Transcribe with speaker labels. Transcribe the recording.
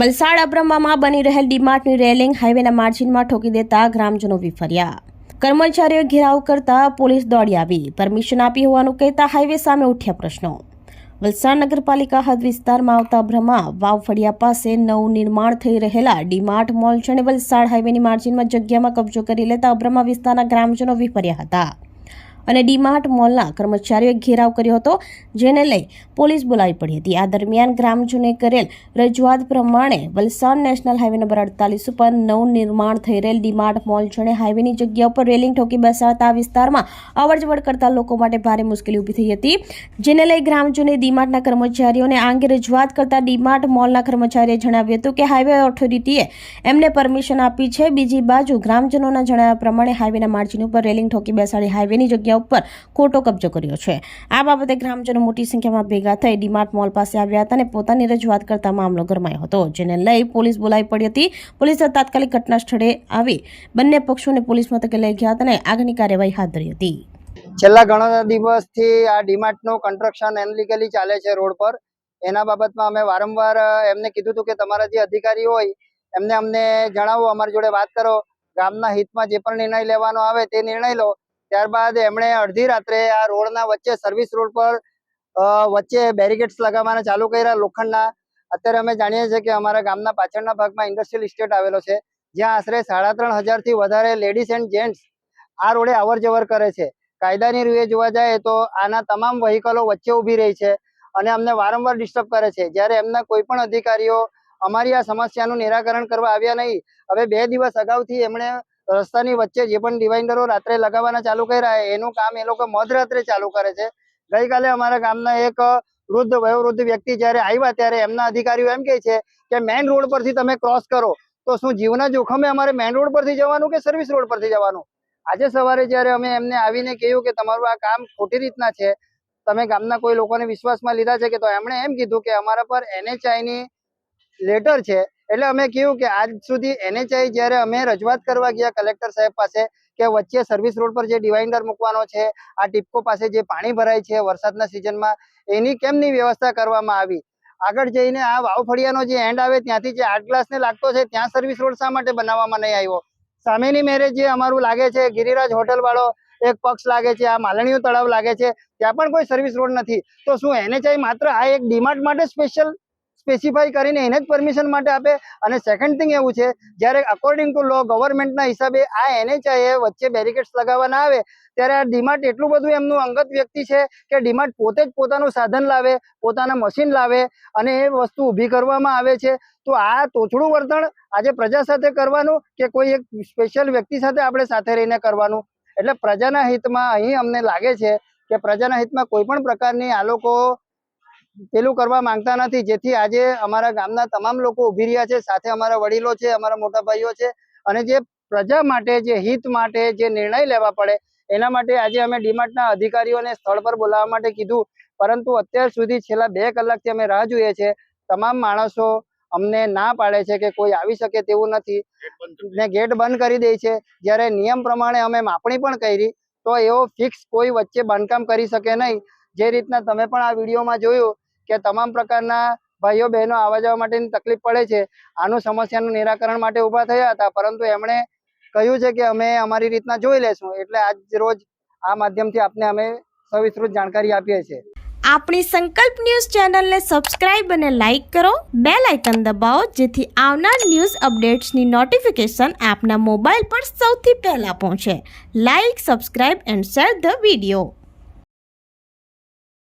Speaker 1: વલસાડ અબ્રહ્મામાં બની રહેલ ડીમાર્ટની રેલિંગ હાઈવેના માર્જિનમાં ઠોકી દેતા ગ્રામજનો વિફર્યા. કર્મચારીઓ ઘેરાવ કરતા પોલીસ દોડી આવી. પરમિશન આપી હોવાનું કહેતા હાઈવે સામે ઉઠ્યા પ્રશ્નો. વલસાડ નગરપાલિકા હદ વિસ્તારમાં આવતા અબ્રહ્મા વાવ ફળિયા પાસે નવું નિર્માણ થઈ રહેલા ડીમાર્ટ મોલ અને વલસાડ હાઈવેની માર્જિનમાં જગ્યામાં કબજો કરી લેતા અબ્રહ્મા વિસ્તારના ગ્રામજનો વિફર્યા હતા. અને ડીમાર્ટ મોલના કર્મચારીઓએ ઘેરાવ કર્યો હતો, જેને લઈ પોલીસ બોલાવી પડી હતી. આ દરમિયાન ગ્રામજનોએ કરેલ રજૂઆત પ્રમાણે વલસાડ નેશનલ હાઈવે નંબર અડતાલીસ ઉપર નવું નિર્માણ થઈ રહેલ ડીમાર્ટ મોલ અને હાઈવેની જગ્યા ઉપર રેલિંગ ઠોકી બેસાડતા આ વિસ્તારમાં અવરજવર કરતા લોકો માટે ભારે મુશ્કેલી ઊભી થઈ હતી. જેને લઈ ગ્રામજનોએ ડીમાર્ટના કર્મચારીઓને આ અંગે રજૂઆત કરતા ડીમાર્ટ મોલના કર્મચારીએ જણાવ્યું હતું કે હાઈવે ઓથોરિટીએ એમને પરમિશન આપી છે. બીજી બાજુ ગ્રામજનોના જણાવ્યા પ્રમાણે હાઈવેના માર્જિન ઉપર રેલિંગ ઠોકી બેસાડી હાઈવેની જગ્યા ઉપર ખોટો કબજો કર્યો છે. આ બાબતે ગ્રામજનો મોટી સંખ્યામાં ભેગા થઈ ડીમાર્ટ મોલ પાસે આવ્યા હતા અને પોતાની રજૂઆત કરતા મામલો ગરમાયો હતો, જેને લઈ પોલીસ બોલાવી પડી હતી. પોલીસે તાત્કાલિક ઘટના સ્થળે આવી બંને પક્ષોને પોલીસ મથકે લઈ ગયા હતા અને આગળની કાર્યવાહી હાથ ધરી હતી.
Speaker 2: છેલ્લા ઘણા દિવસથી આ ડીમાર્ટનું કન્સ્ટ્રક્શન એનલીગલી ચાલે છે રોડ પર. એના બાબતમાં અમે વારંવાર એમને કીધું હતું કે તમારા જે અધિકારી હોય, એમને અમને જણાવો, અમારી જોડે વાત કરો. ગામના હિતમાં જે પણ નિર્ણય લેવાનો આવે તે નિર્ણય લો. ત્યારબાદ એમણે અડધી રાત્રે આ રોડના વચ્ચે સર્વિસ રોડ પર વચ્ચે બેરિકેડ્સ લગાવવાના ચાલુ કર્યા લોખંડના. અત્યારે અમે જાણીએ છીએ કે અમારા ગામના પાછળના ભાગમાં ઇન્ડસ્ટ્રીયલ ઇસ્ટેટ આવેલો છે, જ્યાં આશરે સાડા ત્રણ હજારથી વધારે લેડીઝ એન્ડ જેન્ટ્સ આ રોડે અવર જવર કરે છે. કાયદાની રૂએ જોવા જાય તો આના તમામ વહીકલો વચ્ચે ઊભી રહી છે અને અમને વારંવાર ડિસ્ટર્બ કરે છે. જ્યારે એમના કોઈ પણ અધિકારીઓ અમારી આ સમસ્યાનું નિરાકરણ કરવા આવ્યા નહીં, હવે બે દિવસ અગાઉથી એમણે રસ્તાની વચ્ચે જે પણ ડિવાઇન્ડરો રાત્રે લગાવવાના ચાલુ કર્યા એનું કામ એ લોકો મધરાત્રે ચાલુ કરે છે. ગઈકાલે અમારા ગામના એક વૃદ્ધ વયોવૃદ્ધ વ્યક્તિ જ્યારે આવ્યા ત્યારે એમના અધિકારીઓ એમ કહે છે કે મેઇન રોડ પરથી તમે ક્રોસ કરો, તો શું જીવના જોખમે અમારે મેઇન રોડ પરથી જવાનું કે સર્વિસ રોડ પરથી જવાનું? આજે સવારે જ્યારે અમે એમને આવીને કહ્યું કે, તમારું આ કામ ખોટી રીતના છે, તમે ગામના કોઈ લોકોને વિશ્વાસમાં લીધા છે કે, તો એમણે એમ કીધું કે, અમારા પર એનએચઆઈની લેટર છે એટલે અમે કહ્યું કે આજ સુધી એનએચઆઈ જ્યારે અમે રજૂઆત કરવા ગયા કલેક્ટર સાહેબ પાસે કે વચ્ચે સર્વિસ રોડ પર જે ડિવાઈડર મૂકવાનો છે, આ ટીપકો પાસે જે પાણી ભરાય છે વરસાદના સિઝનમાં એની કેમની વ્યવસ્થા કરવામાં આવી? આગળ જઈને આ વાવફળિયાનો જે એન્ડ આવે ત્યાંથી જે આર્ટ ગ્લાસને લાગતો છે, ત્યાં સર્વિસ રોડ શા માટે બનાવવામાં નહીં આવ્યો? સામેની મેરેજ જે અમારું લાગે છે, ગિરિરાજ હોટલ વાળો એક પક્ષ લાગે છે, આ માલણીયું તળાવ લાગે છે, ત્યાં પણ કોઈ સર્વિસ રોડ નથી. તો શું એનએચઆઈ માત્ર આ એક ડીમાર્ટ માટે સ્પેશિયલ સ્પેસિફાઈ કરીને એને જ પરમિશન માટે આપે. અને સેકન્ડ થિંગ એવું છે, જ્યારે અકોર્ડિંગ ટુ લો ગવર્મેન્ટના હિસાબે આ એનએચઆઈએ વચ્ચે બેરિકેડ્સ લગાવવાના આવે, ત્યારે આ ડીમાર્ટ એટલું બધું એમનું અંગત વ્યક્તિ છે કે ડીમાર્ટ પોતે જ પોતાનું સાધન લાવે, પોતાના મશીન લાવે અને એ વસ્તુ ઊભી કરવામાં આવે છે. તો આ તોછડું વર્તન આજે પ્રજા સાથે કરવાનું કે કોઈ એક સ્પેશિયલ વ્યક્તિ સાથે આપણે સાથે રહીને કરવાનું? એટલે પ્રજાના હિતમાં અહીં અમને લાગે છે કે પ્રજાના હિતમાં કોઈ પણ પ્રકારની આ લોકો પેલું કરવા માંગતા નથી. જેથી આજે અમારા ગામના તમામ લોકો ઊભી રહ્યા છે. સાથે અમારા વડીલો છે, અમારા મોટા ભાઈઓ છે. અને જે પ્રજા માટે, જે હિત માટે જે નિર્ણય લેવા પડે, એના માટે આજે અમે ડીમાર્ટના અધિકારીઓને સ્થળ પર બોલાવવા માટે કીધું. પરંતુ અત્યાર સુધી છેલ્લા બે કલાકથી અમે રાહ જોઈએ છે. તમામ માણસો અમને ના પાડે છે કે કોઈ આવી શકે તેવું નથી. ને ગેટ બંધ કરી દે છે. જ્યારે નિયમ પ્રમાણે અમે માપણી પણ કરી, તો એવો ફિક્સ કોઈ વચ્ચે બાંધકામ કરી શકે નહીં. જે રીતના તમે પણ આ વિડીયોમાં જોયું કે તમામ પ્રકારના ભાઈઓ બહેનો આવવા જવા માટેની તકલીફ પડે છે. આનું સમસ્યાનું નિરાકરણ માટે ઊભા થયા હતા, પરંતુ એમણે કહ્યું છે કે અમે અમારી રીતના જોઈ લેશું. એટલે આજ રોજ આ માધ્યમથી આપને અમે સવિસ્તૃત જાણકારી આપીએ છીએ.
Speaker 1: આપણી સંકલ્પ ન્યૂઝ ચેનલને સબસ્ક્રાઇબ અને લાઇક કરો. બે લાઇકન દબાવો, જેથી આવનાર ન્યૂઝ અપડેટ્સની નોટિફિકેશન આપના મોબાઈલ પર સૌથી પહેલાં પહોંચે. Like, subscribe and share the video.